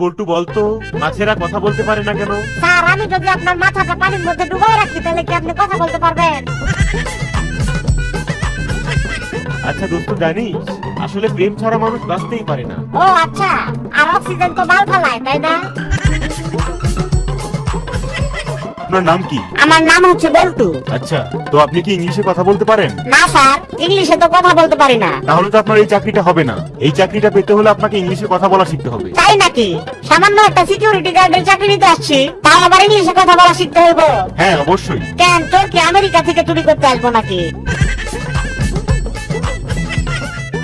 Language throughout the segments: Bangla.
বল্টু বলতো মাছেরা কথা বলতে পারে না কেন? স্যার আমি যদি আপনার মাথাটা পানির মধ্যে ডুবাই রাখি তাহলে কি আপনি কথা বলতে পারবেন? আচ্ছা দোস্ত জানিস আসলে প্রেম ছাড়া মানুষ বাঁচতেই পারে না। ও আচ্ছা আর অক্সিজেন তো মাল ফালায় তাই না? আপনার নাম কি? আমার নাম হচ্ছে বল্টু। আচ্ছা তো আপনি কি ইংলিশে কথা বলতে পারেন? না স্যার ইংলিশে তো কথা বলতে পারি না। তাহলে তো আপনার এই চাকরিটা হবে না। এই চাকরিটা পেতে হলে আপনাকে ইংলিশে কথা বলা শিখতে হবে। তাই নাকি? সামান্য একটা সিকিউরিটি গার্ডের চাকরি নিতে আসছি তাও আবার ইংলিশে কথা বলা শিখতে হইব। হ্যাঁ অবশ্যই। কেন তোর কি আমেরিকা থেকে চুরি করতে আসব নাকি?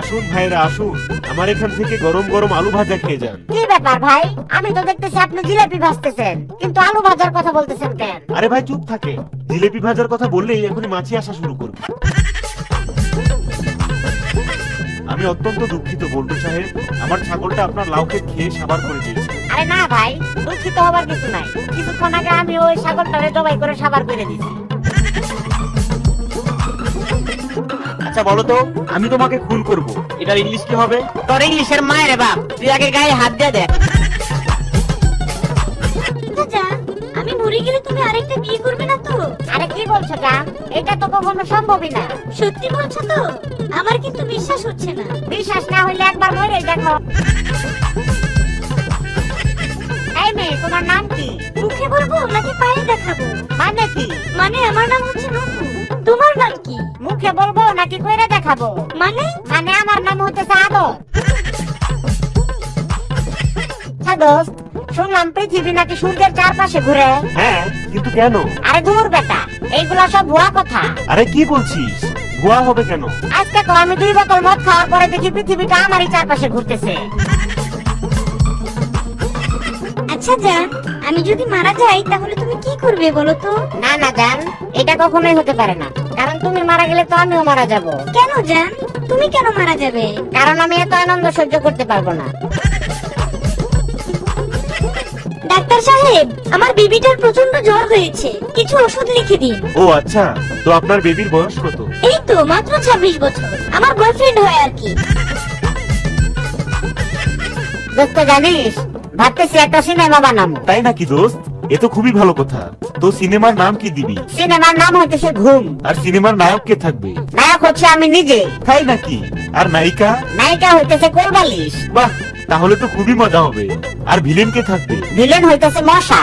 আসুন ভাইরা আসুন। আমার এখান থেকে গরম গরম আলু ভাজা খেয়ে যান। কি ব্যাপার ভাই? আমি তো দেখতেছি আপনি জিলাপি ভাজতেছেন কিন্তু আলু ভাজার কথা বলতেছেন কেন? আরে ভাই চুপ থাকে। জিলেপি ভাজার কথা বললেই এখনই মাছি আসা শুরু করবে। আমি অত্যন্ত দুঃখিত বল্টু সাহেব। আমার ছাগলটা আপনার লাউকে খেয়ে সাবার করে দিয়েছে। আরে না ভাই দুঃখিত হবার কিছু নাই। কিছুক্ষণ আগে আমি ওই ছাগলটারে জবাই করে সাবার করে দিছি আচ্ছা বলো তো আমি তোমাকে খুন করব। এটার ইংলিশ কি হবে? তোর ইংলিশের মায়ের বাপ। তুই আগে গায়ে হাত দিয়ে দেখ। চাচা আমি মরে গেলে তুমি আরেকটা বিয়ে করবে না তো? আরে কি বলছো জান এটা তো কখনো সম্ভবই না। সত্যি বলছো তো? আমার কিন্তু বিশ্বাস হচ্ছে না। বিশ্বাস না হইলে একবার মরে দেখো। এই মেয়ে তোমার নাম কি? মুখে বলব নাকি পায়ে দেখাবো। মানে কি? মানে আমার নাম হচ্ছে নকু তোমার নাম কি? মুখে বলব নাকি কইরে দেখাবো? মানে? মানে আমার নাম হচ্ছে আদর হ্যাঁ দোস্ত শুনলাম পৃথিবী নাকি সূর্যের চারপাশে ঘুরে। হ্যাঁ কিন্তু কেন? আরে দূর বেটা এইগুলা সব ভুয়া কথা। আরে কি বলছিস? ভুয়া হবে কেন? আজকে তো আমি দুই বোতল মদ খাওয়ার পরে দেখি পৃথিবীটা আমারই চারপাশে ঘুরতেছে। আচ্ছা জান আমি যদি মারা যাই তাহলে কি করবে বলো তো? না না জান এটা কখনোই হতে পারে না। কারণ তুমি মারা গেলে তো আমিও মারা যাব। কেন জান? তুমি কেন মারা যাবে? কারণ আমি এত আনন্দ সহ্য করতে পারব না। ডাক্তার সাহেব আমার বেবিটার প্রচণ্ড জ্বর হয়েছে। কিছু ওষুধ লিখে দিন। ও আচ্ছা তো আপনার বেবির বয়স কত? এই তো মাত্র ছাব্বিশ বছর। আমার বয়ফ্রেন্ড হয় আর কি। দোস্ত জানিস ভাবতেছি একটা সিনেমা বানাবো। তাই নাকি দোস্ত? এ তো খুবই ভালো কথা। তো সিনেমার নাম কি দিবি? সিনেমার নাম হইতেছে ঘুম। আর সিনেমার নায়ক কে থাকবে? নায়ক হচ্ছে আমি নিজে। তাই নাকি? আর নায়িকা? নায়িকা হইতেছে কোরবালিশ। বাহ তাহলে তো খুবই মজা হবে। আর ভিলেন কে থাকবে? ভিলেন হইতেছে মশা।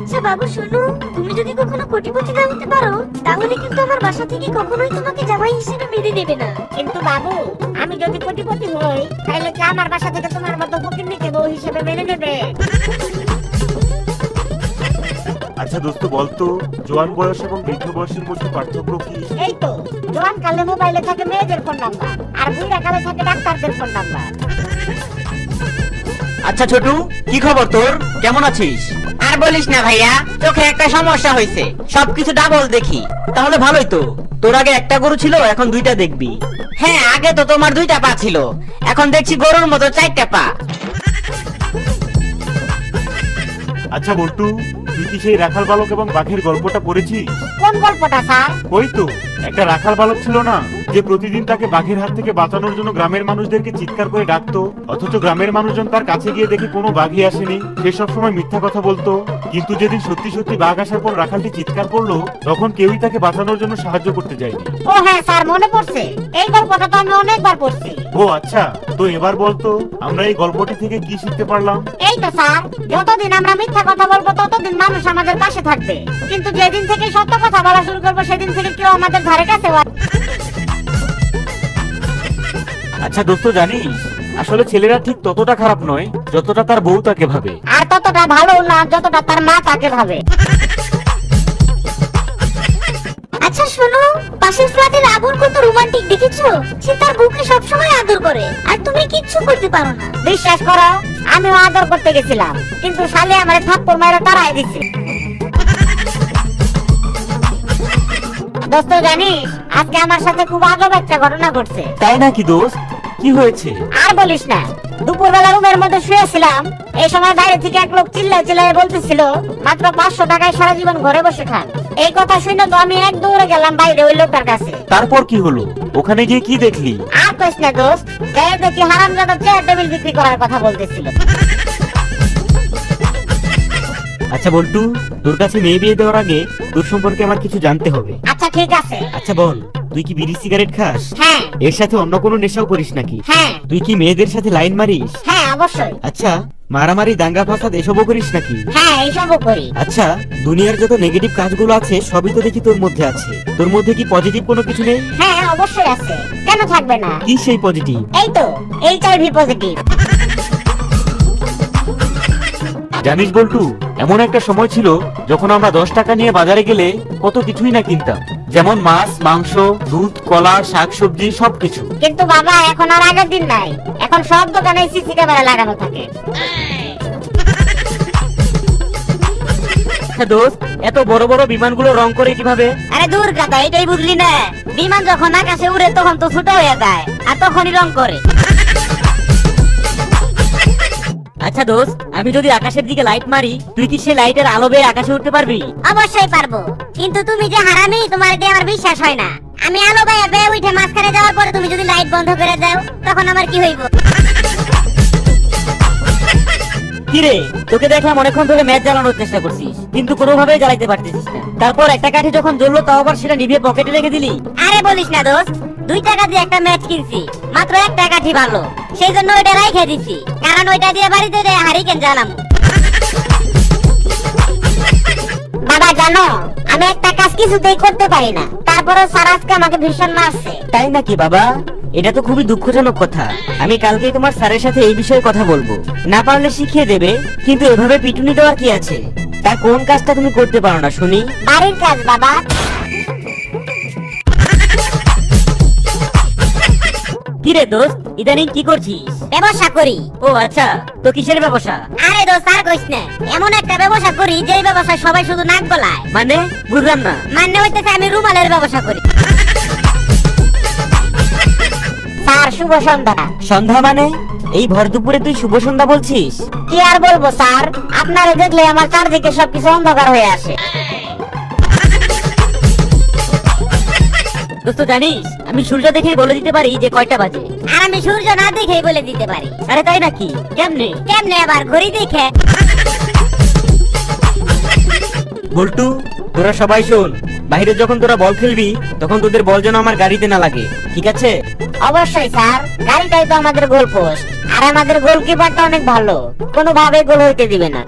আচ্ছা বাবু শোনো তুমি যদি কখনো কোটিপতি না হতে পারো তাহলে কিন্তু আমার বাসা থেকে কখনোই তোমাকে জামাই হিসেবে মেনে নেবে না। কিন্তু বাবু আমি যদি কোটিপতি হই তাহলে কি আমার বাসা থেকে তোমার মতো ফকিন্নিকে বউ হিসেবে মেনে নেবে? আচ্ছা দোস্ত বলতো জোয়ান বয়স এবং বৃদ্ধ বয়সের মধ্যে পার্থক্য কি? এই তো জোয়ান কালে মোবাইলে থাকে মেয়েদের ফোন নাম্বার আর বুড়া কালে থাকে ডাক্তারদের ফোন নাম্বার আচ্ছা ছোটু কি খবর তোর? কেমন আছিস? আর বলিস না ভাইয়া চোখে একটা সমস্যা হয়েছে সবকিছু ডাবল দেখি। তাহলে ভালোই তো। তোর আগে একটা গরু ছিল এখন দুইটা দেখবি। হ্যাঁ আগে তো তোমার দুইটা পা ছিল। এখন দেখছি গরুর মতো চারটা পা। আচ্ছা বল্টু তুই কি সেই রাখাল বালক এবং বাঘের গল্পটা পড়েছিস? কোন গল্পটা স্যার? ওই তো একটা রাখাল বালক ছিল না? যে প্রতিদিন তাকে বাঘের হাত থেকে বাঁচানোর জন্য গ্রামের মানুষদেরকে চিৎকার করে ডাকতো অথচ গ্রামের মানুষজন তার কাছে গিয়ে দেখে কোনো বাঘই আসেনি। সে সবসময় মিথ্যা কথা বলতো। কিন্তু যেদিন সত্যি সত্যি বাঘ আসার পর রাখালটি চিৎকার করল তখন কেউই তাকে বাঁচানোর জন্য সাহায্য করতে যায়নি। ও হ্যাঁ স্যার মনে পড়ছে। এই গল্পটা তো আমি অনেকবার পড়ছি। ও আচ্ছা তো এবার বলতো আমরা এই গল্পটি থেকে কি শিখতে পারলাম? এই তো স্যার যতদিন আমরা মিথ্যা কথা বলব ততদিন মানুষ আমাদের পাশে থাকবে। কিন্তু যেদিন থেকে সত্য কথা বলা শুরু করব সেদিন থেকে কেউ আমাদের ধারে কাছে আচ্ছা দোস্ত জানিস আসলে ছেলেরা ঠিক ততটা খারাপ নয় যতটা তার বউ তাকে ভাবে। আর ততটা ভালো না যতটা তার মা তাকে ভাবে। আচ্ছা শোনো পাশের ফ্ল্যাটের আবুর কত রোমান্টিক দেখেছ? সে তার বউকে সবসময় আদর করে আর তুমি কিচ্ছু করতে পারো না। বিশ্বাস করো আমিও আদর করতে গেছিলাম কিন্তু শালে আমার থাপ্পড় মারা তারাই দিচ্ছে দোস্ত জানিস আজকে আমার সাথে খুব আজব একটা ঘটনা ঘটছে। তাই নাকি দোস্ত? কি হয়েছে? আর বলিস না দুপুরবেলা রুমের মধ্যে শুয়েছিলাম। এই সময় বাইরে থেকে এক লোক চিল্লায় চিল্লায় বলতেছিল মাত্র পাঁচশো টাকায় সারা জীবন ঘরে বসে খান। এই কথা শুনে তো আমি এক দৌড়ে গেলাম বাইরে ওই লোকটার কাছে। তারপর কি হলো? ওখানে গিয়ে কি দেখলি? আর কইস না দোস্ত গায়ে দেখি হারামজাদা চেয়ার টেবিল বিক্রি করার কথা বলতেছিল। আচ্ছা বল্টু তোর কাছে মেয়ে বিয়ে দেওয়ার আগে তোর সম্পর্কে আমার কিছু জানতে হবে। আচ্ছা ঠিক আছে। আচ্ছা বল। তুই কি বিড়ি সিগারেট খাস? হ্যাঁ। এর সাথে অন্য কোনো নেশাও করিস নাকি? হ্যাঁ। তুই কি মেয়েদের সাথে লাইন মারিস? হ্যাঁ অবশ্যই। আচ্ছা মারামারি দাঙ্গা ফাসাদ এসবও করিস নাকি? হ্যাঁ এইসবও করি। আচ্ছা দুনিয়ার যত নেগেটিভ কাজগুলো আছে সবই তো দেখি তোর মধ্যে আছে। তোর মধ্যে কি পজিটিভ কোনো কিছু নেই? হ্যাঁ অবশ্যই আছে। কেন থাকবে না? কি সেই পজিটিভ এই তো এইচআইভি পজিটিভ জানিস বল্টু এমন একটা সময় ছিল যখন আমরা দশ টাকা নিয়ে বাজারে গেলে কত কিছুই না কিনতাম। যেমন মাছ মাংস দুধ কলা শাকসবজি সবকিছু। কিন্তু বাবা এখন আর আগের দিন নাই। এখন সব দোকানে সিসি ক্যামেরা লাগানো থাকে। আচ্ছা দোস্ত এত বড় বড় বিমানগুলো রং করে কীভাবে? আরে দূর কথা এটাই বুঝলি না? বিমান যখন আকাশে উড়ে তখন তো ছোট হয়ে যায় আর তখনই রং করে। আচ্ছা দোস্ত আমি যদি আকাশের দিকে লাইট মারি তুই কি সেই লাইটের আলো বেয়ে আকাশে উঠতে পারবি? অবশ্যই পারব। কিন্তু তুমি যে হারামি তোমার এটা আমার বিশ্বাস হয় না। আমি আলো বাইয়া বেয়ে উঠে মাঝখানে যাওয়ার পরে তুমি যদি লাইট বন্ধ করে দাও তখন আমার কি হইব? কিরে তোকে দেখলাম অনেকক্ষণ ধরে ম্যাচ জ্বালানোর চেষ্টা করছিস কিন্তু কোনোভাবেই জ্বালাইতে পারতেছিস না। তারপর একটা কাঠি যখন জ্বললো তাও আবার সেটা নিভিয়ে পকেটে রেখে দিলি? আরে বলিস না দোস্ত দুই টাকা দিয়ে একটা ম্যাচ কিনছি মাত্র এক টাকাটি ভালো। সেই জন্য ওইটা রাইখে দিছি কারণ ওইটা দিয়ে বাড়িতে হারিকেন জ্বালাম। বাবা জানো আমি একটা কাজ কিছুতেই করতে পারি না। তারপরে স্যার আজকে আমাকে ভীষণ মারছে। তাই নাকি বাবা? এটা তো খুবই দুঃখজনক কথা। আমি কালকে তোমার স্যারের সাথে এই বিষয়ে কথা বলব। না পারলে শিখিয়ে দেবে কিন্তু এভাবে পিটুনি দেওয়ার কি আছে? তা কোন কাজটা তুমি করতে পারো না শুনি? বাড়ির কাজ বাবা। কিরে দোস্ত ইদানিং কি করছিস? ব্যবসা করি। ও আচ্ছা তো কিসের ব্যবসা? আরে দোস্ত আর কইস না এমন একটা ব্যবসা করি যে ব্যবসায় সবাই শুধু নাক গলায়। মানে? বুঝলাম না। মানে হইতেছে আমি রুমালের ব্যবসা করি। স্যার শুভ সন্ধ্যা। সন্ধ্যা মানে? এই ভর দুপুরে তুই শুভ সন্ধ্যা বলছিস? কি আর বলব স্যার? আপনারা দেখলে আমার চারদিকে সবকিছু অন্ধকার হয়ে আসে। দোস্ত জানিস আমি সূর্য দেখে বলে দিতে পারি যে কয়টা বাজে। আর আমি সূর্য না দেখেই বলে দিতে পারি। আরে তাই নাকি? কেমনে? কেমনে আবার ঘড়ি দেখে? বল্টু তোরা সবাই শোন। বাইরে যখন তোরা বল খেলবি তখন তোদের বল যেন আমার গাড়িতে না লাগে। ঠিক আছে? অবশ্যই স্যার। গাড়িটাই তো আমাদের গোল পোস্ট। আর আমাদের গোলকিপারটা অনেক ভালো। কোনোভাবে গোল হইতে দিবে না।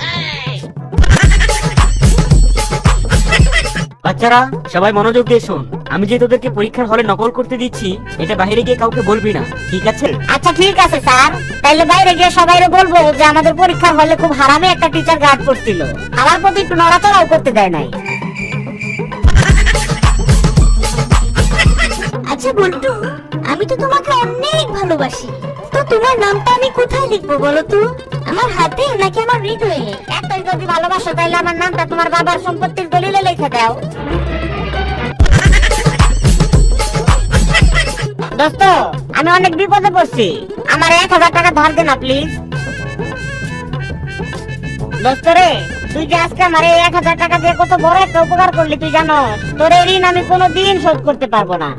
বাচ্চারা সবাই মনোযোগ দিয়ে শোন। আমি যে তোদেরকে পরীক্ষার হলে নকল করতে দিচ্ছি এটা বাইরে গিয়ে কাউকে বলবি না ঠিক আছে? আচ্ছা ঠিক আছে স্যার। তাইলে বাইরে গিয়ে সবাইরে বলব যে আমাদের পরীক্ষার হলে খুব হারামে একটা টিচার গার্ড করছিল। আমার প্রতি একটু নড়াচড়াও করতে দেয় নাই। আচ্ছা বল্টু আমি তো তোমাকে অনেক ভালোবাসি। তো তোমার নামটা আমি কোথায় লিখব বলো তো? আমার হাতে নাকি আমার হৃদয়ে? এতই যদি ভালোবাসো তাহলে আমার নামটা তোমার বাবার সম্পত্তির দলিলে লিখে দাও। দোস্ত আমি অনেক বিপদে পড়ছি। আমার এক হাজার টাকা ধার দে না প্লিজ দোস্ত রে তুই যে আজকে আমার এই এক হাজার টাকা দিয়ে কত বড় একটা উপকার করলি তুই জানোস তোর এই ঋণ আমি কোনোদিন শোধ করতে পারব না।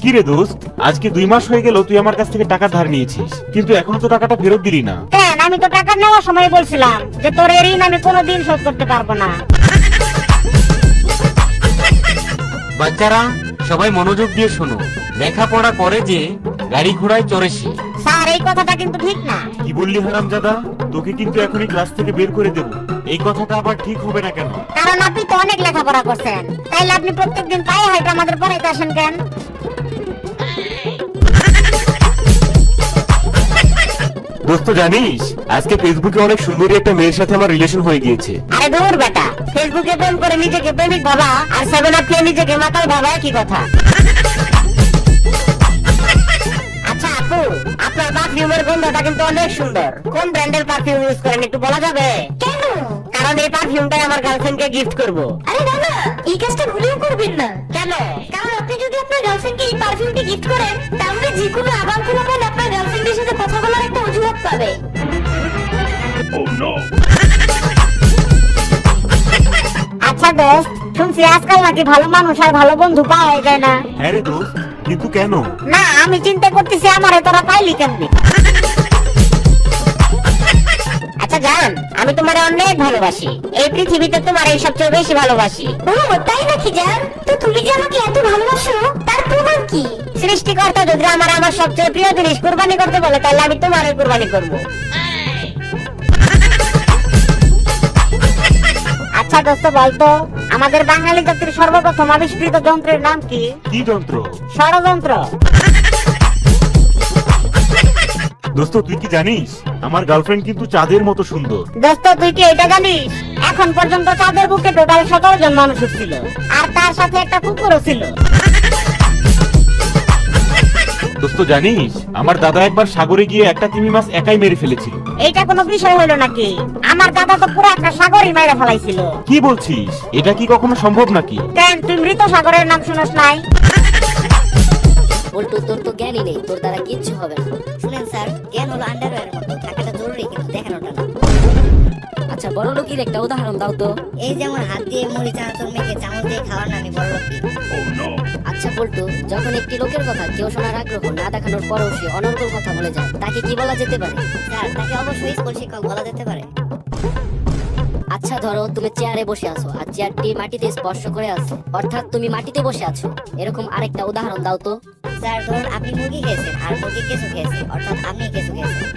কি রে দোস্ত আজকে দুই মাস হয়ে গেল তুই আমার কাছ থেকে টাকা ধার নিয়েছিস কিন্তু এখনও তো টাকাটা ফেরত দিলি না। কেন? আমি তো টাকা নেওয়ার সময় বলছিলাম যে তোর এই ঋণ আমি কোনো দিন শোধ করতে পারব না। বাচ্চারা সবাই মনোযোগ দিয়ে শোনো। লেখাপড়া করে যে গাড়ি ঘোড়ায় চড়ে সে। স্যার এই কথাটা কিন্তু ঠিক না। কি বললি হারামজাদা? তোকে কিন্তু এখনই ক্লাস থেকে বের করে দেব। এই কথাটা আবার ঠিক হবে না কেন? কারণ আপনি তো অনেক লেখাপড়া করছেন। তাইলে আপনি প্রত্যেকদিন পায়ে হাইটা আমাদের পড়াইতে আসেন কেন? দোস্ত জানিস আজকে ফেসবুকে অনেক সুন্দরী একটা মেয়ের সাথে আমার রিলেশন হয়ে গিয়েছে। আরে দূর বেটা ফেসবুকে প্রেম করে নিজেকে প্রেমিক ভাবা আর সেভেন আপ খেয়ে নিজেকে মাতাল ভাবা কি কথা। আচ্ছা আপু আপনার পারফিউমের গন্ধটা কিন্তু অনেক সুন্দর। কোন ব্র্যান্ডের পারফিউম ইউজ করেন একটু বলা যাবে? কেন? কারণ এই পারফিউমটাই আমার গার্লফ্রেন্ডকে গিফট করব। আরে না না এই কাজটা ভুলেও করবেন না। কেন? কারণ যদি আপনার গার্লফ্রেন্ডকে এই পারফিউমটি গিফট করেন তাহলে যে কোনো আগাম কোনো আপনার গার্লফ্রেন্ডের সাথে কথা বলার একটা অজুহাত পাবে। আচ্ছা দোস্ত শুনছি আজকাল নাকি ভালো মানুষ আর ভালো বন্ধু পাওয়া যায় না। হ্যাঁ রে দোস্ত কিন্তু কেন? না আমি চিন্তা করতেছি আমারে তোরা পাইলি কেমনি? আচ্ছা জান আমি তোমারে অনেক ভালোবাসি। এই পৃথিবীতে তোমার এই সবচেয়ে বেশি ভালোবাসি। ও তাই নাকি জান? তুমি যে আমাকে এত ভালোবাসো তার প্রমাণ কি? সৃষ্টিকর্তা যদি আমার আমার সবচেয়ে প্রিয় জিনিস কুরবানি করতে বলে তাহলে আমি তোমারে কুরবানি করব। আচ্ছা দোস্ত বলতো আমাদের বাঙালি জাতির সর্বপ্রথম আবিষ্কৃত যন্ত্রের নাম কি? কি যন্ত্র? ষড়যন্ত্র। দোস্ত তুই কি জানিস? আমার গার্লফ্রেন্ড কিন্তু চাঁদের মতো সুন্দর। দোস্ত তুই কি এটা জানিস? এখন পর্যন্ত তাদের বুকে টোটাল সতেরো জন মানুষ ছিল। আর তার সাথে একটা কুকুরও ছিল। দোস্ত জানিস আমার দাদা একবার সাগরে গিয়ে একটা তিমি মাছ একাই মেরে ফেলেছিল। এইটা কোনো বিষয় হলো নাকি? আমার দাদা তো পুরো একটা সাগরই মেরে ফেলাইছিল। কি বলছিস? এটা কি কখনো সম্ভব নাকি? কেন তুই মৃত সাগরের নাম শুনস নাই? উল্টো তোর তো জ্ঞানই নেই তোর দ্বারা কিচ্ছু হবে না। শুনেন স্যার জ্ঞান হলো আন্ডারওয়্যার মতো থাকাটা জরুরি কিন্তু দেখানোটা না। আচ্ছা বড় লোকের একটা উদাহরণ দাও তো। এই যেমন হাত দিয়ে মুড়ি চানাচুর মেখে চামচ দিয়ে খাওয়ার নামই বড় লোকই আচ্ছা বলতো যখন একটি লোকের কথা কেউ শোনার আগ্রহ না দেখানোর পরেও সে অনর্গল কথা বলে যায়। তাকে কি বলা যেতে পারে? স্যার তাকে অবশ্যই স্কুল শিক্ষক বলা যেতে পারে। আচ্ছা ধরো তুমি চেয়ারে বসে আছো আর চেয়ারটি মাটিতে স্পর্শ করে আছে। অর্থাৎ তুমি মাটিতে বসে আছো। এরকম আরেকটা উদাহরণ দাও তো। স্যার ধরুন আপনি মুরগি খেয়েছেন আর মুরগি কেঁচো খেয়েছে অর্থাৎ আপনি কেঁচো খেয়েছেন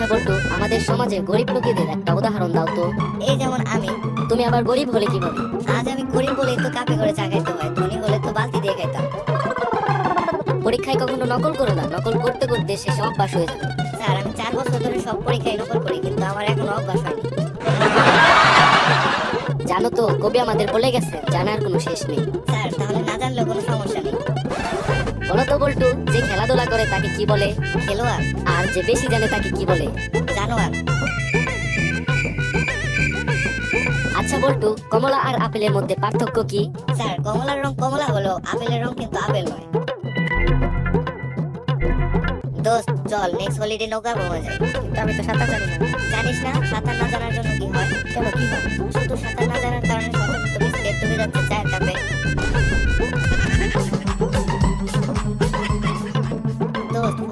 আচ্ছা বলতো আমাদের সমাজে গরিব লোকেদের একটা উদাহরণ দাও তো। এই যেমন আমি। তুমি আবার গরিব হলে কীভাবে? আজ আমি গরিব বলে তো কাপে করে চা খাইতে হয়? ধনী হলে তো বালতি দিয়ে খাইতাম। পরীক্ষায় কখনো নকল করো না। নকল করতে করতে শেষে অভ্যাস হয়ে যাবে। স্যার আমি চার বছর ধরে সব পরীক্ষায় নকল করি কিন্তু আমার এখনও অভ্যাস হয়নি। জানো তো কবি আমাদের বলে গেছে জানার কোনো শেষ নেই। স্যার তাহলে না জানলেও কোনো নেই বল্টু, যে খেলাধুলা করে তাকে কি বলে? খেলোয়াড়। আর যে বেশি জানে তাকে কি বলে? জানোয়ার। আচ্ছা বল্টু, কমলা আর আপেলের মধ্যে পার্থক্য কি? স্যার, কমলার রং কমলা হলো আপেলের রং কিন্তু আপেল নয়। দোস্ত, চল নেক্সট হলিডে নৌকা ভ্রমণে যাই। কিন্তু আমি তো সাঁতার জানি না। জানিস না, সাঁতার না জানার জন্য কি হয়? কেন কি হয়? শুধু সাঁতার না জানার কারণে শত শত বিস্কিট ডুবে যাচ্ছে চায়ের কাপে।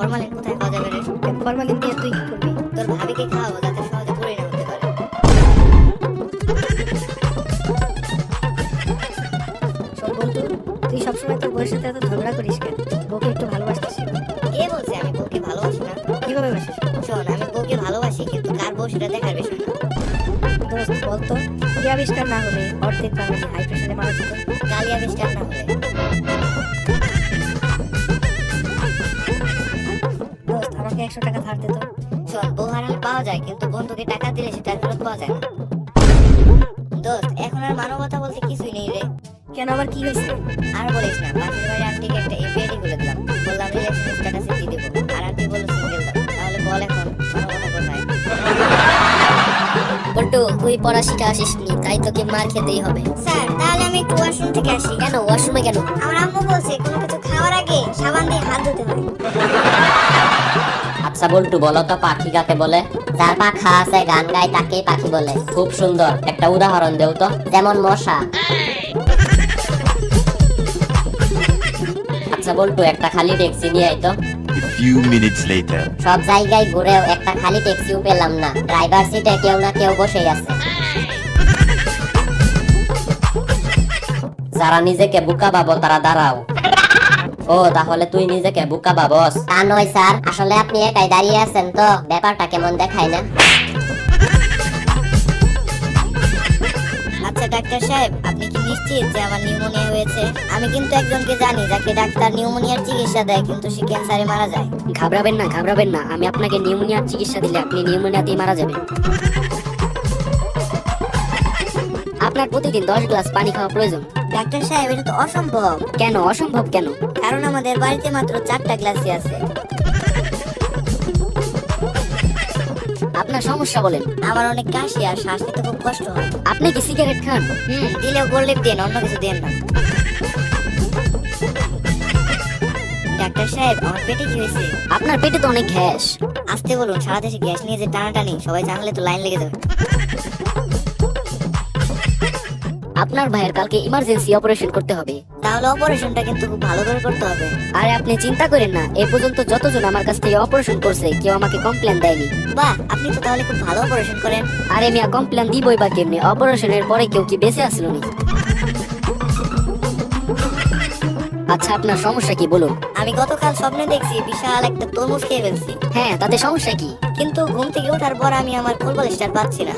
ফরমালিন কোথায় পাওয়া যাবে রে ফরমালিন দিয়ে তুই কি করবি? তোর ভাবিকে খাওয়াবো যাতে সহজে পড়ে না হতে পারে। শোন বন্ধু তুই সবসময় তোর বউয়ের সাথে এত ঝগড়া করিস কেন? বউকে একটু ভালোবাসতে শিখ কে বলছে আমি বউকে ভালোবাসি না? কীভাবে বাসিস শোন আমি বউকে ভালোবাসি কিন্তু কার বউ সেটা দেখার বিষয় না। দোস্ত বলতো কি আবিষ্কার না হলে অর্ধেক বাঙালি হাই প্রেশারে মারা যেত। গালি আবিষ্কার না হলে। একশো টাকা ধার দে তো শোন বউ হারালে পাওয়া যায় কিন্তু বন্ধুকে টাকা দিলে সেটা ফেরত পাওয়া যায় না। দোস্ত এখন আর মানবতা বলতে কিছুই নেই রে। কেন আবার কি হয়েছে? আর বলিস না পাশের বাড়ি আন্টিকে একটা এপিআইডি খুলে দিলাম। বললাম রিলেশন স্ট্যাটাসে কি দেবো। আর আন্টি বলল সিঙ্গেল দাও তাহলে বল এখন মানবতা কোথায়? বল্টু তুই পড়া শিখা আসিসনি তাই তোকে মার খেতেই হবে। স্যার তাহলে আমি একটু ওয়াশরুম থেকে আসি। কেন ওয়াশরুমে কেন? আমার আম্মু বলছে কোনো কিছু খাওয়ার আগে সাবান দিয়ে হাত ধুতে হয়। আচ্ছা বল্টু বলো তো পাখি কাকে বলে? যার পাখা আছে গান গায় তাকেই পাখি বলে। খুব সুন্দর একটা উদাহরণ দেও তো যেমন মশা। আচ্ছা বল্টু একটা খালি ট্যাক্সি নিয়ে আইতো few minutes later. সব জায়গায় ঘুরেও একটা খালি ট্যাক্সিও পেলাম না। ড্রাইভার সিটে কেউ না কেউ বসে আছে। যারা নিজেকে বুকা বাবো তারা দাঁড়াও। ও তাহলে তুই নিজেকে বুকা বাবস তা নয় স্যার। আসলে আপনি একাই দাঁড়িয়ে আছেন তো ব্যাপারটা কেমন দেখায় না। আচ্ছা ডাক্তার সাহেব আপনি কি নিশ্চিত যে আমার নিউমোনিয়া হয়েছে? আমি কিন্তু একজনকে জানি যাকে ডাক্তার নিউমোনিয়ার চিকিৎসা দেয় কিন্তু সে ক্যান্সারে মারা যায়। ঘাবড়াবেন না ঘাবড়াবেন না। আমি আপনাকে নিউমোনিয়ার চিকিৎসা দিলে আপনি নিউমোনিয়াতেই মারা যাবেন। আপনার প্রতিদিন দশ গ্লাস পানি খাওয়া প্রয়োজন। ডাক্তার সাহেব এটা তো অসম্ভব। কেন? অসম্ভব কেন? কারণ আমাদের বাড়িতে মাত্র চারটা গ্লাসই আছে। আপনার সমস্যা বলেন। আমার অনেক কাশি আর শ্বাস নিতে খুব কষ্ট হয়। আপনি কি সিগারেট খান? হুম দিলেও দেন অন্য কিছু দেন না। ডাক্তার সাহেব আমার পেটে কি হয়েছে? আপনার পেটে তো অনেক গ্যাস। আসতে বলুন সারা দেশে গ্যাস নিয়ে যে টানাটানি সবাই জানলে তো লাইন লেগে যাবে। আপনার ভাইয়ের কালকে ইমার্জেন্সি অপারেশন করতে হবে। তাহলে অপারেশনটা কিন্তু খুব ভালো করে করতে হবে। আরে আপনি চিন্তা করেন না এ পর্যন্ত যতজন আমার কাছ থেকে অপারেশন করছে কেউ আমাকে কমপ্লেন দেয়নি। বাহ আপনি তো তাহলে খুব ভালো অপারেশন করেন। আরে মিয়া কমপ্লেন দিবই বা কেমনি? অপারেশনের পরে কেউ কি বেঁচে আসলো নি আচ্ছা আপনার সমস্যা কি বলুন? আমি গতকাল স্বপ্নে দেখছি বিশাল একটা তরমুজ খেয়ে ফেলছি। হ্যাঁ তাতে সমস্যা কি? কিন্তু ঘুম থেকে ওঠার পর আমি আমার ফুটবল স্টার পাচ্ছি না।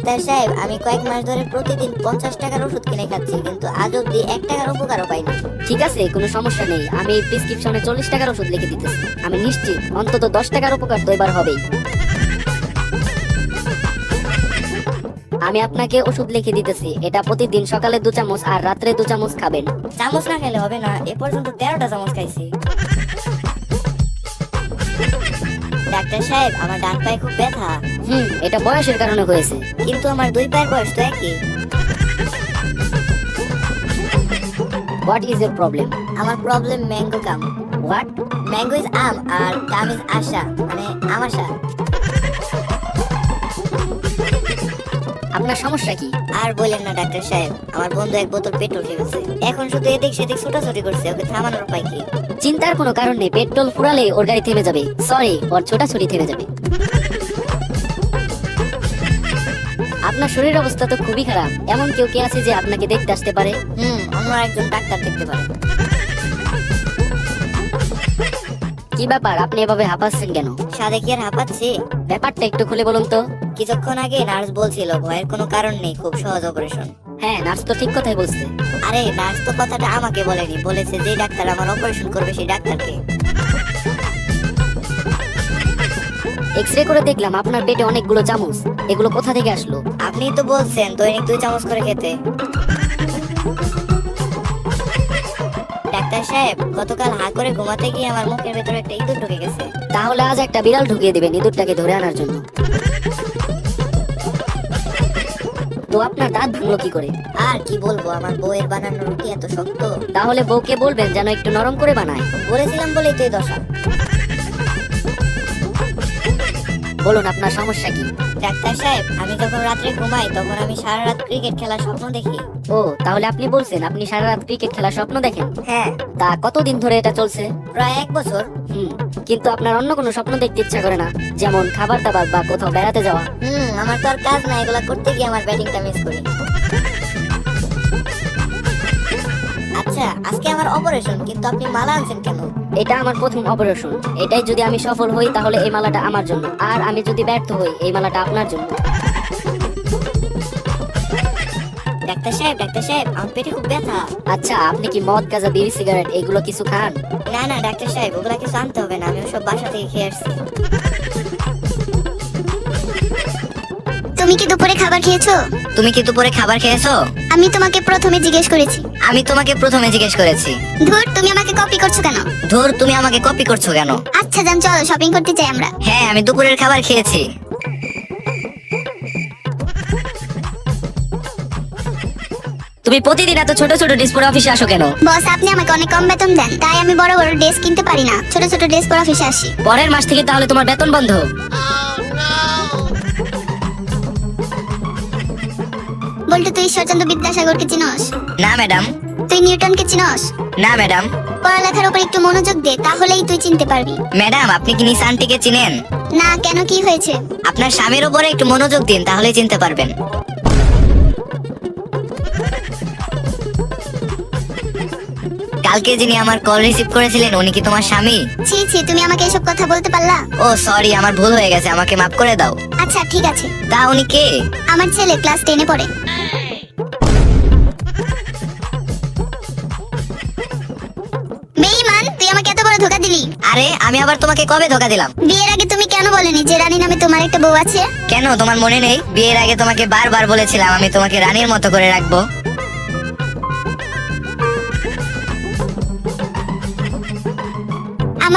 ডাক্তার সাহেব আমি কয়েক মাস ধরে প্রতিদিন পঞ্চাশ টাকার ওষুধ কিনে খাচ্ছি কিন্তু আজ অব্দি এক টাকার উপকারও পাইনি ঠিক আছে কোনো সমস্যা নেই। আমি এই প্রেসক্রিপশনে চল্লিশ টাকার ওষুধ লিখে দিতেছি। আমি নিশ্চিত অন্তত দশ টাকার উপকার তো এবার হবেই। আমি আপনাকে ওষুধ লিখে দিতেছি। এটা প্রতিদিন সকালে দু চামচ আর রাত্রে দু চামচ খাবেন। চামচ না খেলে হবে না এ পর্যন্ত তেরোটা চামচ খাইছি। ডাক্তার সাহেব আমার ডান পায়ে খুব ব্যথা। হুম এটা বয়সের কারণে হয়েছে। কিন্তু আমার দুই পায়ের বয়স তো একই। হোয়াট ইজ ইউর প্রবলেম আমার problem mango come what mango is আম আর কাম ইজ আশা মানে আমাশা। আপনার সমস্যা কি? আর বললেন না ডাক্তার সাহেব আমার বন্ধু এক বোতল পেট্রোল খেয়ে ফেলছে। এখন শুধু এদিক সেদিক ছোটাছুটি করছে ওকে থামানোর উপায় কি? চিন্তার কোনো কারণ নেই পেট্রোল ফুরালে ওর গাড়ি থেমে যাবে। সরি ওর ছোটাছুটি থেমে যাবে। আপনার শরীর অবস্থা তো খুবই খারাপ। এমন কেউ কে আছে যে আপনাকে দেখতে আসতে পারে? হুম অন্য একজন ডাক্তার দেখতে পারে। কি ব্যাপার? আপনি এভাবে হাঁপাচ্ছেন কেন? সাদে কি আর হাঁপাচ্ছি? ব্যাপারটা একটু খুলে বলুন তো। কিছুক্ষণ আগে নার্স বলছিল ভয়ের কোনো কারণ নেই খুব সহজ অপারেশন হ্যাঁ নার্স তো ঠিক কথাই বলছে। আরে নার্স তো কথাটা আমাকে বলেনি বলেছে যে ডাক্তার আমার অপারেশন করবে সেই ডাক্তারকে। এক্সরে করে দেখলাম আপনার পেটে অনেকগুলো চামচ। এগুলো কোথা থেকে আসলো? আপনি তো বলছেন দৈনিক দুই চামচ করে খেতে। ডাক্তার সাহেব গতকাল হা করে ঘুমাতে গিয়ে আমার মুখের ভেতরে একটা ইঁদুর ঢুকে গেছে। তাহলে আজ একটা বিড়াল ঢুকিয়ে দিবেন ইঁদুরটাকে ধরে আনার জন্য। তো আপনার দাঁত ভাঙলো কি করে? আর কি বলব আমার বউয়ের বানানো রুটি এত শক্ত। তাহলে বউকে বলবেন যেন একটু নরম করে বানায়। বলেছিলাম বলেই তো এই দশা। বলুন আপনার সমস্যা কি? ডাক্তার সাহেব আমি যখন রাত্রে ঘুমাই তখন আমি সারা রাত ক্রিকেট খেলার স্বপ্ন দেখি। ও তাহলে আপনি বলছেন আপনি সারা রাত ক্রিকেট খেলার স্বপ্ন দেখেন? হ্যাঁ। তা কতদিন ধরে এটা চলছে? প্রায় এক বছর। হুম কিন্তু আপনার অন্য কোনো স্বপ্ন দেখতে ইচ্ছা করে না যেমন খাবার দাবার বা কোথাও বেড়াতে যাওয়া। হুম আমার তো আর কাজ না এগুলা করতে গিয়ে আমার ব্যাটিংটা মিস করি। আচ্ছা আজকে আমার অপারেশন কিন্তু আপনি মালা আনছেন কেন? এটা আমার প্রথম অপারেশন এটাই যদি আমি সফল হই তাহলে এই মালাটা আমার জন্য। আর আমি যদি ব্যর্থ হই এই মালাটা আপনার জন্য। ডাক্তার সাহেব ডাক্তার সাহেব আমার পেটে খুব ব্যথা। আচ্ছা আপনি কি মদ গাঁজা বিড়ি সিগারেট এগুলো কিছু খান? না না ডাক্তার সাহেব ওগুলা কিছু আনতে হবে না আমি ওসব বাসা থেকে খেয়ে আসছি। তুমি কি দুপুরে খাবার খেয়েছো? তুমি কি দুপুরে খাবার খেয়েছো? আমি তোমাকে প্রথমে জিজ্ঞেস করেছি। আমি তোমাকে প্রথমে জিজ্ঞেস করেছি। ধুর তুমি আমাকে কপি করছ কেন? ধুর তুমি আমাকে কপি করছ কেন? আচ্ছা যান চলো শপিং করতে চাই আমরা। হ্যাঁ আমি দুপুরের খাবার খেয়েছি। তুমি প্রতিদিন এত ছোট ছোট ডিসপোর অফিসে আসো কেন? বস আপনি আমাকে অনেক কম বেতন দেন তাই আমি বড় বড় ড্রেস কিনতে পারি না। ছোট ছোট ড্রেস পরে অফিসে আসি। পরের মাস থেকে তাহলে তোমার বেতন বন্ধ। বলতো তুই ঈশ্বরচন্দ্র বিদ্যাসাগরকে চিনস? না ম্যাডাম। তুই নিউটনকে চিনস? না ম্যাডাম। পড়ালেখার উপর একটু মনোযোগ দে তাহলেই তুই চিনতে পারবি। ম্যাডাম আপনি কি নিস আন্টিকে চিনেন? না কেন কি হয়েছে? আপনার স্বামীর উপরে একটু মনোযোগ দিন তাহলে চিনতে পারবেন। কালকে যিনি আমার কল রিসিভ করেছিলেন উনি কি তোমার স্বামী? ছি ছি তুমি আমাকে এসব কথা বলতে পারলা? ও সরি আমার ভুল হয়ে গেছে আমাকে মাফ করে দাও। আচ্ছা ঠিক আছে। তা উনি কে? আমার ছেলে ক্লাস টেনে পড়ে। বেঈমান তুই আমাকে এত বড় ধোকা দিলি। আরে আমি আবার তোমাকে কবে ধোকা দিলাম? বিয়ের আগে তুমি কেন বলেনি যে রানী নামে তোমার একটা বউ আছে? কেন তোমার মনে নেই? বিয়ের আগে তোমাকে বারবার বলেছিলাম আমি তোমাকে রানীর মতো করে রাখব।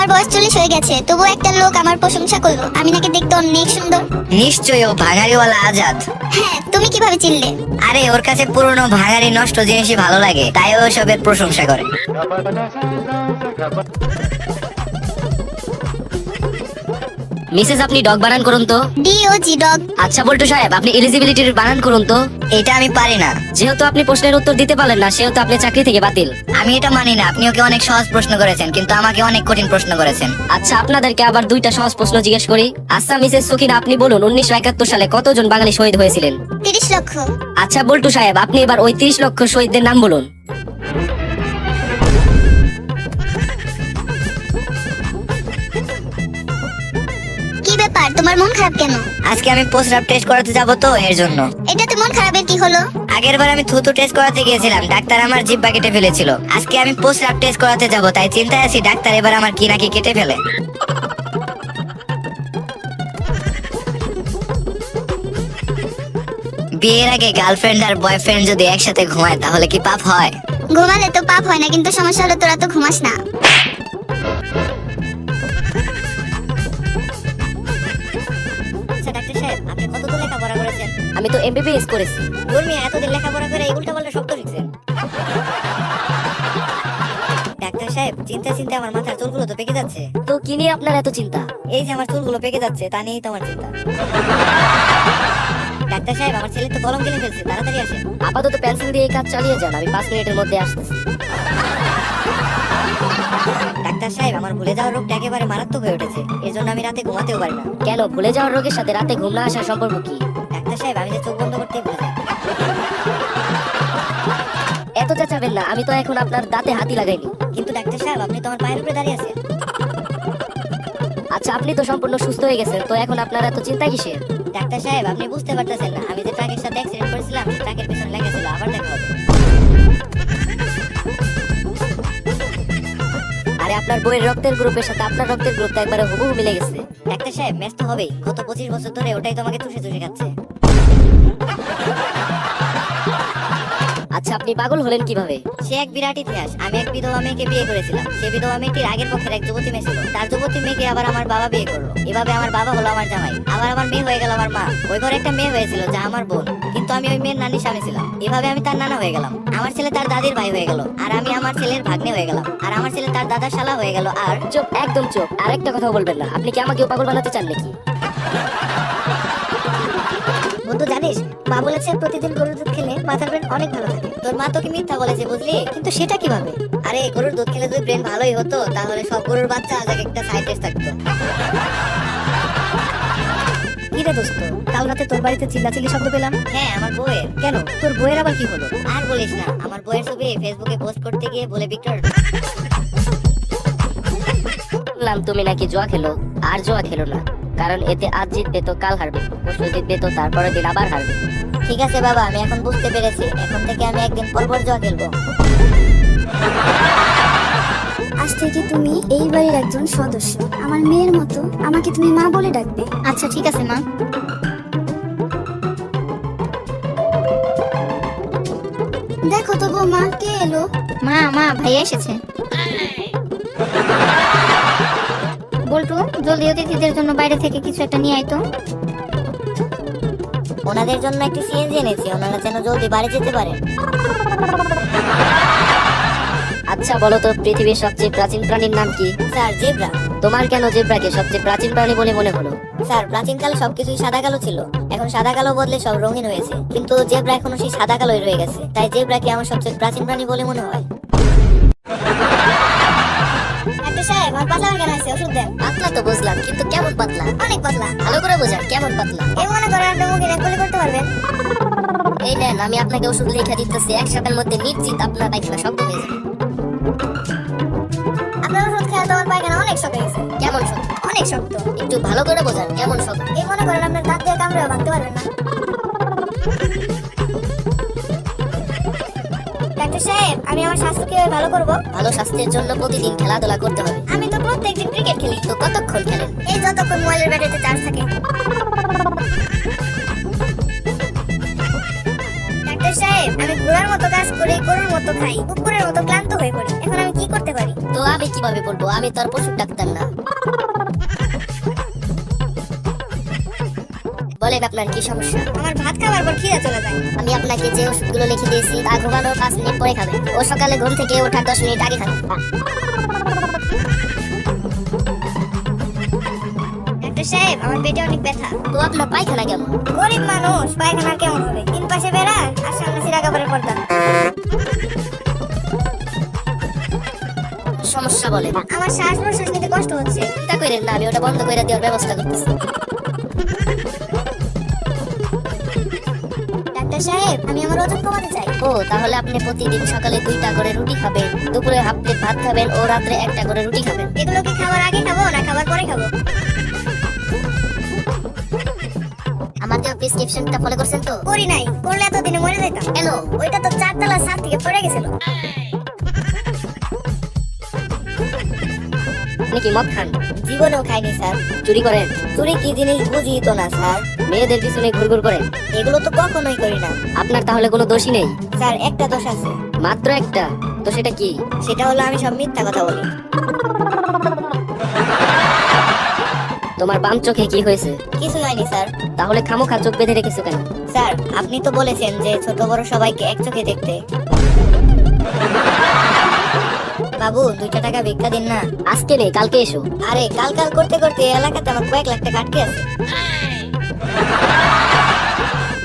আমার বয়স চল্লিশ হয়ে গেছে তবু একটা লোক আমার প্রশংসা করল। আমি নাকি দেখতে অনেক সুন্দর। নিশ্চয়ই ও ভাঙারিওয়ালা আজাদ। হ্যাঁ তুমি কীভাবে চিনলে? আরে ওর কাছে পুরনো ভাঙারি নষ্ট জিনিসই ভালো লাগে তাই ও সবের প্রশংসা করে। মিসেস আপনি ডগ বানান করুন তো। D O G dog. আচ্ছা বল্টু সাহেব আপনি এলিজিবিলিটির বানান করুন তো। এটা আমি পারি না। যেহেতু আপনি প্রশ্নের উত্তর দিতে পারলেন না সেহেতু আপনি চাকরি থেকে বাতিল। আমি এটা মানি না আপনি ওকে অনেক সহজ প্রশ্ন করেছেন কিন্তু আমাকে অনেক কঠিন প্রশ্ন করেছেন। আচ্ছা আপনাদেরকে আবার দুইটা সহজ প্রশ্ন জিজ্ঞেস করি। আচ্ছা মিসেস সকিনা আপনি বলুন উনিশশো একাত্তর সালে কতজন বাঙালি শহীদ হয়েছিলেন? তিরিশ লক্ষ। আচ্ছা বল্টু সাহেব আপনি এবার ওই তিরিশ লক্ষ শহীদদের নাম বলুন। তোমার মন খারাপ কেন? আজকে আমি পোস্ট টেস্ট করাতে যাব তো এর জন্য। এটাতে মন খারাপের কি হলো? আগের বার আমি থুতু টেস্ট করাতে গিয়েছিলাম ডাক্তার আমার জিব্বা কেটে ফেলেছিল। আজকে আমি পোস্ট টেস্ট করাতে যাব তাই চিন্তায় আছি ডাক্তার এবার আমার কি নাকি কেটে ফেলে। বিয়ের আগে গার্লফ্রেন্ড আর বয়ফ্রেন্ড যদি একসাথে ঘুমায় তাহলে কি পাপ হয়? ঘুমালে তো পাপ হয় না কিন্তু সমস্যা হলো তোরা তো ঘুমাস না। আমি তো এমবিবিএস করেছি। ধর্মী এতদিন লেখাপড়া করে এই উল্টা পাল্টা শব্দ শিখছেন ডাক্তার সাহেব চিন্তা চিন্তা আমার মাথার চুলগুলো তো পেকে যাচ্ছে। তো কি নিয়ে আপনার এত চিন্তা? এই যে আমার চুলগুলো পেকে যাচ্ছে তা নিয়েই তো আমার চিন্তা। ডাক্তার সাহেব আমার ছেলে তো কলম কিনে ফেলছে তাড়াতাড়ি আসেন। আপাতত পেন্সিল দিয়ে এই কাজ চালিয়ে যান আমি পাঁচ মিনিটের মধ্যে আসতেছি। ডাক্তার সাহেব আমার ভুলে যাওয়ার রোগটা একেবারে মারাত্মক হয়ে উঠেছে। এজন্য আমি রাতে ঘুমাতেও পারি না। কেন ভুলে যাওয়ার রোগের সাথে রাতে ঘুম না আসার সম্পর্ক কি? সাহেব আমি যে চোখ বন্ধ করতেই ভুলে যাই এত চেঁচাবেন না আমি তো এখন আপনার দাঁতে হাতি লাগাইনি। কিন্তু ডাক্তার সাহেব আপনি তো আমার পায়ের উপরে দাঁড়িয়ে আছেন। আচ্ছা আপনি তো সম্পূর্ণ সুস্থ হয়ে গেছেন তো এখন আপনার এত চিন্তা কিসের? ডাক্তার সাহেব আপনি বুঝতে পারতেছেন না আমি যে ট্রাকের সাথে অ্যাক্সিডেন্ট করেছিলাম ট্রাকের পেছনে লেগেছিল আবার দেখা হবে। আরে আপনার বইয়ের রক্তের গ্রুপের সাথে আপনার রক্তের গ্রুপ তো একবারে হুবহু মিলে গেছে। ডাক্তার সাহেব ম্যাচ তো হবেই। গত পঁচিশ বছর ধরে ওটাই তোমাকে চুষে চুষে খাচ্ছে। আপনি পাগল হলেন কীভাবে? সে এক বিরাট ইতিহাস। আমি এক বিধবা মেয়েকে বিয়ে করেছিলাম। সে বিধবা মেয়েটির আগের পক্ষের এক যুবতী মেয়ে ছিল। তার যুবতী মেয়েকে আবার আমার বাবা বিয়ে করল। এভাবে আমার বাবা হলো আমার জামাই। আবার আমার মেয়ে হয়ে গেল আমার মা। ওই ঘরে একটা মেয়ে হয়েছিল যা আমার বোন। কিন্তু আমি ওই মেয়ের নানি স্বামী ছিলাম। এভাবে আমি তার নানা হয়ে গেলাম। আমার ছেলে তার দাদির ভাই হয়ে গেল। আর আমি আমার ছেলের ভাগ্নে হয়ে গেলাম। আর আমার ছেলে তার দাদার শালা হয়ে গেল। আর চুপ, একদম চুপ। আরেকটা কথা বলবেন না। আপনি কি আমাকেও পাগল বানাতে চান নাকি? বন্ধু জানিস, মা বলেছে প্রতিদিন গরুর দুধ খেলে মাথার ব্রেন অনেক ভালো থাকে। তোর মা তোকে মিথ্যা বলেছে, বুঝলি? কিন্তু সেটা কীভাবে? আরে, গরুর দুধ খেলে যদি ব্রেন ভালোই হতো, তাহলে সব গরুর বাচ্চা আজ একটা সাইড থাকতো। দোস্ত, কাল রাতে তোর বাড়িতে চিল্লাচিল্লি শব্দ পেলাম? হ্যাঁ আমার বউয়ের। কেন? তোর বইয়ের আবার কি হলো? আর বলিস না, আমার বউয়ের ছবি ফেসবুকে পোস্ট করতে গিয়ে বলে, ভিক্টর শুনলাম তুমি নাকি জুয়া খেলো? আর জুয়া খেলো না। কারণ এতে আজ জিতবে তো কাল হারবে পরশু জিতবে তো তারপরের দিন আবার হারবে। ঠিক আছে বাবা আমি এখন বুঝতে পেরেছি এখন থেকে আমি একদিন পর পর জুয়া খেলব। আজ থেকে তুমি এই বাড়ির একজন সদস্য আমার মেয়ের মতো আমাকে তুমি মা বলে ডাকবে। আচ্ছা ঠিক আছে মা। দেখো তো বৌমা কে এলো? মা মা ভাইয়া এসেছে। বল্টু জলদি অতিথিদের জন্য বাইরে থেকে কিছু একটা নিয়ে আইতো ওনাদের জন্য একটি সিএনজি এনেছি ওনারা যেন জলদি বাড়ি যেতে পারেন। আচ্ছা বলো তো পৃথিবীর সবচেয়ে প্রাচীন প্রাণীর নাম কি? Sir zebra. তোমার কেন জেব্রাকে সবচেয়ে প্রাচীন প্রাণী বলে মনে হলো? স্যার প্রাচীনকালে সবকিছুই সাদা কালো ছিল। এখন সাদা কালো বদলে সব রঙিন হয়েছে। কিন্তু জেব্রা এখনও সেই সাদা কালোই রয়ে গেছে। তাই জেব্রাকে আমার সবচেয়ে প্রাচীন প্রাণী বলে মনে হয়। সাহেব আমার পাতলা কেন আছে ওষুধ দেন। পাতলা তো বুঝলাম কিন্তু কেমন পাতলা? অনেক পাতলা। ভালো করে বোঝান কেমন পাতলা? এই মনে করেন আপনি মুখে গুলি করতে পারবেন। এই নেন আমি আপনাকে ওষুধ লিখে দিতেছি এক সপ্তাহের মধ্যে নিশ্চিত আপনার পায়খানা শব্দ হয়ে যাবে। আপনার ওষুধ খেয়ে তো আমার পায়খানা অনেক শক্ত গেছে কেমন শব্দ অনেক শক্ত। একটু ভালো করে বোঝান কেমন শব্দ এই মনে করেন আপনার দাঁত দিয়ে কামড়েও ভাঙতে পারবেন না। সাহেব আমি আমার স্বাস্থ্য কীভাবে ভালো করব। ভালো স্বাস্থ্যের জন্য প্রতিদিন খেলাধুলা করতে হবে। আমি তো প্রত্যেকদিন ক্রিকেট খেলি। তো কতক্ষণ খেলেন? এই যতক্ষণ মোবাইলের ব্যাটারিতে চার্জ থাকে। ডাক্তার সাহেব আমি ঘোড়ার মতো কাজ করে গরুর মতো খাই কুকুরের মতো ক্লান্ত হয়ে পড়ি। এখন আমি কি করতে পারি? তো আমি কীভাবে বলব আমি তো আর পশুর ডাক্তার না। বলেন আপনার কি সমস্যা? আমার ভাত খাবার পর খিদে চলে যায়। আমি আপনাকে যে ওষুধগুলো লিখে দিয়েছি তা ঘুমানোর পাঁচ মিনিট পরে খাবেন ও সকালে ঘুম থেকে ওঠার দশ মিনিট আগে খাবেন ডাক্তার সাহেব আমার পেটে অনেক ব্যথা। তো আপনার পায়খানা কেমন? গরিব মানুষ পায়খানা কেমন হবে? তিন পাশে বেড়া আর সামনে সিরা কাপড়ের পর্দা। সমস্যা বলেন আমার শ্বাস প্রশ্বাস নিতে কষ্ট হচ্ছে। চিন্তা করেন না আমি ওটা বন্ধ করে দেওয়ার ব্যবস্থা করতেছি। সাহেব আমি আমার ওজন কমাতে চাই। ও তাহলে আপনি প্রতিদিন সকালে দুইটা করে রুটি খাবেন দুপুরে হাফ প্লেট ভাত খাবেন ও রাত্রে একটা করে রুটি খাবেন। এগুলো কি খাবার আগে খাব না খাবার পরে খাব? আমার দেওয়া প্রেসক্রিপশনটা ফলো করছেন তো? করি নাই করলে এতদিনে মরে যেতাম কেন ওইটা তো চারতলা ছাদ থেকে পড়ে গেছিল। আপনি কি মদ খান? জীবনেও খাইনি স্যার। চুরি করেন? চুরি কি জিনিস বুঝি তো না স্যার। মেয়েদের পিছনে ঘুরঘুর করেন? এগুলো তো কখনোই করি না। আপনার তাহলে কোনো দোষই নেই? স্যার একটা দোষ আছে। মাত্র একটা? তো সেটা কি? সেটা হলো আমি সব মিথ্যা কথা বলি। তোমার বাম চোখে কি হয়েছে? কিছু হয়নি স্যার। তাহলে খামোখা চোখ বেঁধে রেখেছো কেন? স্যার আপনি তো বলেছেন যে ছোট বড় সবাইকে এক চোখে দেখতে। বাবু দুইটা টাকা ভিক্ষা দিন না। আজকে নেই কালকে এসো। আরে কাল কাল করতে করতে এলাকাতে আমার কয়েক লাখ টাকা আটকে আছে।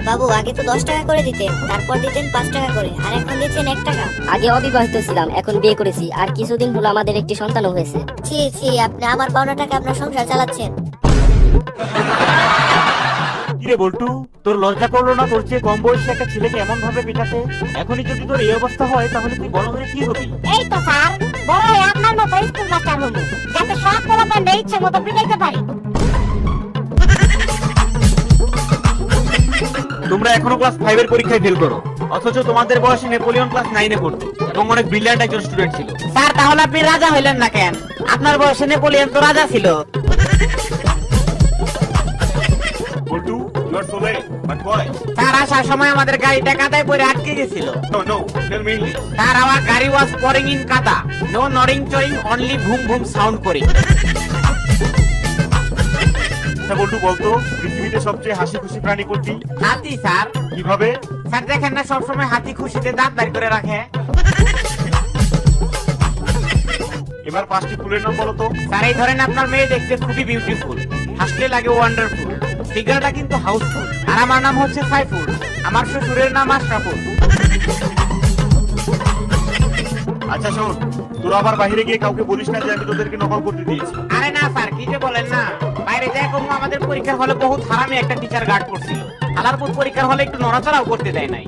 বাবু আগে তো দশ টাকা করে দিতেন তারপর দিতেন পাঁচ টাকা করে আর এখন দিচ্ছেন এক টাকা। আগে অবিবাহিত ছিলাম এখন বিয়ে করেছি আর কিছুদিন হলো আমাদের একটি সন্তানও হয়েছে। ছি ছি আপনি আমার পাওনা টাকা আপনার সংসার চালাচ্ছেন। কিরে বল্টু তোর লজ্জা করল না তোর চেয়ে কম বয়সী একটা ছেলেকে এমন ভাবে পিটাতে? এখনই যদি তোর এই অবস্থা হয় তাহলে তুই বড় হয়ে কি হবি? এই তো স্যার বড় হয়ে আপনার মতো স্কুল মাস্টার হব। যাতে সব ইচ্ছে মতো পিটাইতে পারি। তোমরা এখনও ক্লাস ফাইভের পরীক্ষায় ফেল করো। অথচ তোমাদের বয়সে নেপোলিয়ন ক্লাস নাইনে পড়তো এবং অনেক ব্রিলিয়ান্ট একজন স্টুডেন্ট ছিল। স্যার তাহলে আপনি রাজা হইলেন না কেন? আপনার বয়সে নেপোলিয়ন তো রাজা ছিল। স্যার আসার সময় আমাদের গাড়িটা কাদায় পড়ে আটকে গেছিল। ইংলিশ আমার গাড়ি ওয়াজ পরিং ইন কাদা। নো নরিং চরিং অনলি ভুম ভুম সাউন্ড করি। আচ্ছা বল্টু বলতো পৃথিবীতে সবচেয়ে হাসি খুশি প্রাণী কোনটি? হাতি স্যার। কীভাবে? স্যার দেখেন না সবসময় হাতি খুশিতে দাঁত দাঁড় করে রাখে। এবার পাঁচটি ফুলের নাম বলো তো। স্যার এই ধরেন আপনার মেয়ে দেখতে খুবই বিউটিফুল হাসলে লাগে ওয়ান্ডারফুল ফিগারটা কিন্তু হাউসফুল। আর আমার নাম হচ্ছে সাইফুল। আমার শ্বশুরের নাম আশরাফুল। আচ্ছা শোন তোরা আবার বাইরে গিয়ে কাউকে বলিস না যে আমি তোদেরকে নকল করতে দিয়েছি। আরে না স্যার কি যে বলেন না। বাইরে যায় কোনো আমাদের পরীক্ষার হলে বহুত হারামি একটা টিচার গার্ড করছিল। হালারপুর পরীক্ষার হলে একটু নড়াচড়াও করতে দেয় নাই।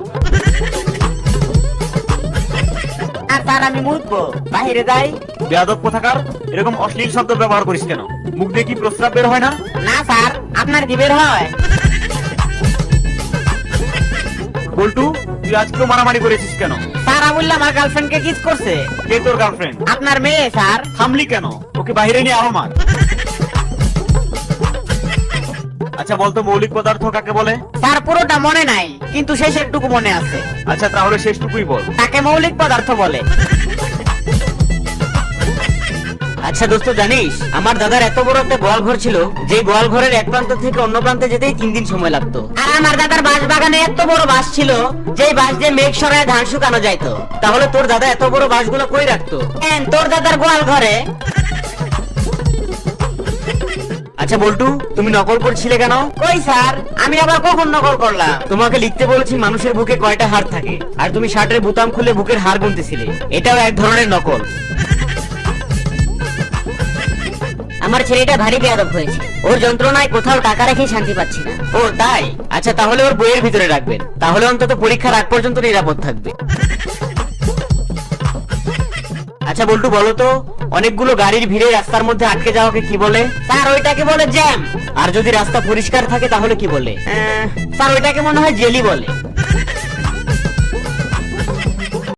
আর স্যার আমি মুতবো বাইরে যাই। বেয়াদব কোথাকার? এরকম অশ্লীল শব্দ ব্যবহার করিস কেন? মুখ দিয়ে কি প্রস্রাব বের হয় না? না স্যার। আপনার কি বের হয়? বল্টু তুই আজকেও মারামারি করেছিস কেন? স্যার আবুল্লাহ আমার গার্লফ্রেন্ডকে কিস করছে। কে তোর গার্লফ্রেন্ড আপনার মেয়ে স্যার। থামলি কেন? ওকে বাইরে নিয়ে আরও মার। আচ্ছা বলতো মৌলিক পদার্থ কাকে বলে? স্যার পুরোটা মনে নাই কিন্তু শেষেরটুকু মনে আছে। আচ্ছা তাহলে শেষটুকুই বল। তাকে মৌলিক পদার্থ বলে। আচ্ছা দোস্ত, জানিস, আমার দাদার এত বড় একটা গোয়াল ঘর ছিল যে গোয়াল ঘরের এক প্রান্ত থেকে অন্য প্রান্তে যেতেই তিন দিন সময় লাগতো। আর আমার দাদার বাঁশ বাগানে এত বড় বাঁশ ছিল যে বাঁশ দিয়ে মেঘ সরায় ধান শুকানো যাইতো। তাহলে তোর দাদা এত বড় বাঁশগুলো কই রাখতো? তোর দাদার গোয়াল ঘরে আচ্ছা বল্টু, তুমি নকল করছিলে কেন? কই, স্যার? আমি আবার কখন নকল করলাম? তোমাকে লিখতে বলেছি মানুষের বুকে কয়টা হাড় থাকে, আর তুমি শার্টের বোতাম খুলে বুকের হাড় গুনতেছিলে। এটাও এক ধরনের নকল। আমার ছেলেটা ভারী বেয়াদব হয়েছে। ওর যন্ত্রণায় কোথাও টাকা রেখে শান্তি পাচ্ছি না। ও তাই? আচ্ছা তাহলে ওর বইয়ের ভিতরে রাখবেন। তাহলে অন্তত পরীক্ষার আগ পর্যন্ত নিরাপদ থাকবে। আচ্ছা বল্টু বলো তো অনেকগুলো গাড়ির ভিড়ে রাস্তার মধ্যে আটকে যাওয়াকে কি বলে? স্যার ওইটাকে বলে জ্যাম। আর যদি রাস্তা পরিষ্কার থাকে তাহলে কি বলে? স্যার ওইটাকে মনে হয় জেলি বলে।